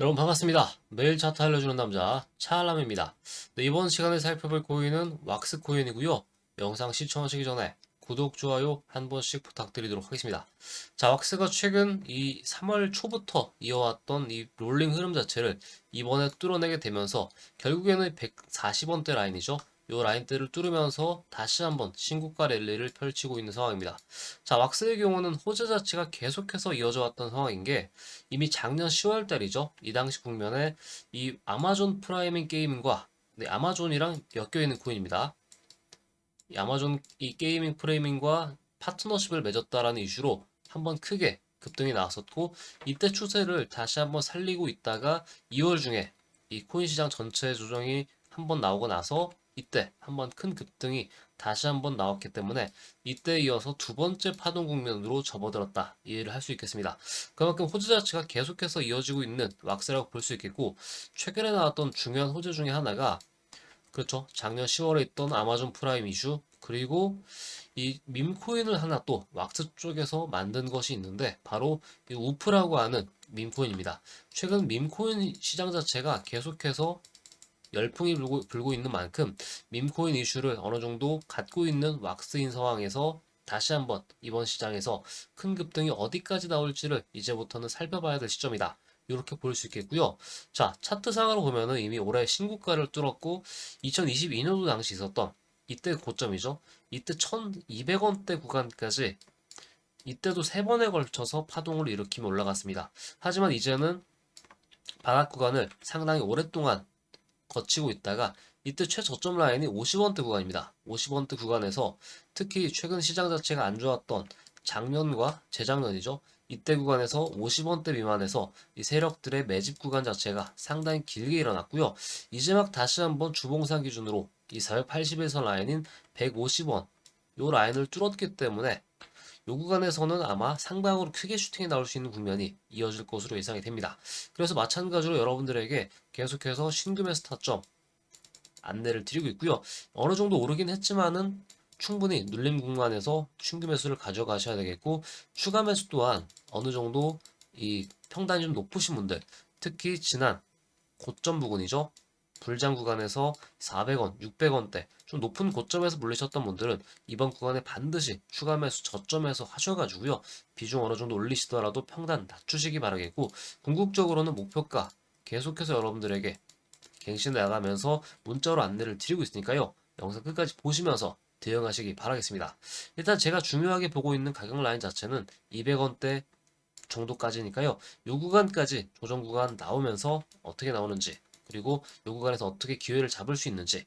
여러분 반갑습니다. 매일 차트 알려주는 남자 차알람입니다. 네, 이번 시간에 살펴볼 코인은 왁스 코인이고요. 영상 시청하시기 전에 구독, 좋아요 한 번씩 부탁드리도록 하겠습니다. 자, 왁스가 최근 이 3월 초부터 이어왔던 이 롤링 흐름 자체를 이번에 뚫어내게 되면서 결국에는 140원대 라인이죠. 요 라인대를 뚫으면서 다시 한번 신고가 랠리를 펼치고 있는 상황입니다. 자, 왁스의 경우는 호재 자체가 계속해서 이어져 왔던 상황인 게 이미 작년 10월 달이죠. 이 당시 국면에 이 아마존 프라이밍 게이밍과 네, 아마존이랑 엮여 있는 코인입니다. 이 아마존 이 게이밍 프레이밍과 파트너십을 맺었다라는 이슈로 한번 크게 급등이 나왔었고 이때 추세를 다시 한번 살리고 있다가 2월 중에 이 코인 시장 전체 조정이 한번 나오고 나서 이때 한번 큰 급등이 다시 한번 나왔기 때문에 이때 이어서 두 번째 파동 국면으로 접어들었다 이해를 할 수 있겠습니다. 그만큼 호재 자체가 계속해서 이어지고 있는 왁스라고 볼 수 있겠고 최근에 나왔던 중요한 호재 중에 하나가 그렇죠. 작년 10월에 있던 아마존 프라임 이슈 그리고 이 밈코인을 하나 또 왁스 쪽에서 만든 것이 있는데 바로 이 우프라고 하는 밈코인입니다. 최근 밈코인 시장 자체가 계속해서 열풍이 불고, 불고 있는 만큼 밈코인 이슈를 어느 정도 갖고 있는 왁스인 상황에서 다시 한번 이번 시장에서 큰 급등이 어디까지 나올지를 이제부터는 살펴봐야 될 시점이다. 이렇게 볼 수 있겠고요. 자, 차트상으로 보면은 이미 올해 신고가를 뚫었고 2022년도 당시 있었던 이때 고점이죠. 이때 1200원대 구간까지 이때도 세 번에 걸쳐서 파동을 일으키며 올라갔습니다. 하지만 이제는 바닥 구간을 상당히 오랫동안 거치고 있다가 이때 최저점 라인이 50원대 구간입니다. 50원대 구간에서 특히 최근 시장 자체가 안 좋았던 작년과 재작년이죠. 이때 구간에서 50원대 미만에서 이 세력들의 매집 구간 자체가 상당히 길게 일어났고요. 이제 막 다시 한번 주봉상 기준으로 이 480에서 라인인 150원 요 라인을 뚫었기 때문에 요 구간에서는 아마 상방으로 크게 슈팅이 나올 수 있는 국면이 이어질 것으로 예상이 됩니다. 그래서 마찬가지로 여러분들에게 계속해서 신규 매수 타점 안내를 드리고 있고요. 어느 정도 오르긴 했지만은 충분히 눌림 구간에서 신규 매수를 가져가셔야 되겠고 추가 매수 또한 어느 정도 이 평단이 좀 높으신 분들 특히 지난 고점 부근이죠. 불장 구간에서 400원, 600원대 좀 높은 고점에서 물리셨던 분들은 이번 구간에 반드시 추가 매수 저점에서 하셔가지고요. 비중 어느 정도 올리시더라도 평단 낮추시기 바라겠고 궁극적으로는 목표가 계속해서 여러분들에게 갱신을 나가면서 문자로 안내를 드리고 있으니까요. 영상 끝까지 보시면서 대응하시기 바라겠습니다. 일단 제가 중요하게 보고 있는 가격 라인 자체는 200원대 정도까지니까요. 요 구간까지 조정 구간 나오면서 어떻게 나오는지 그리고 요 구간에서 어떻게 기회를 잡을 수 있는지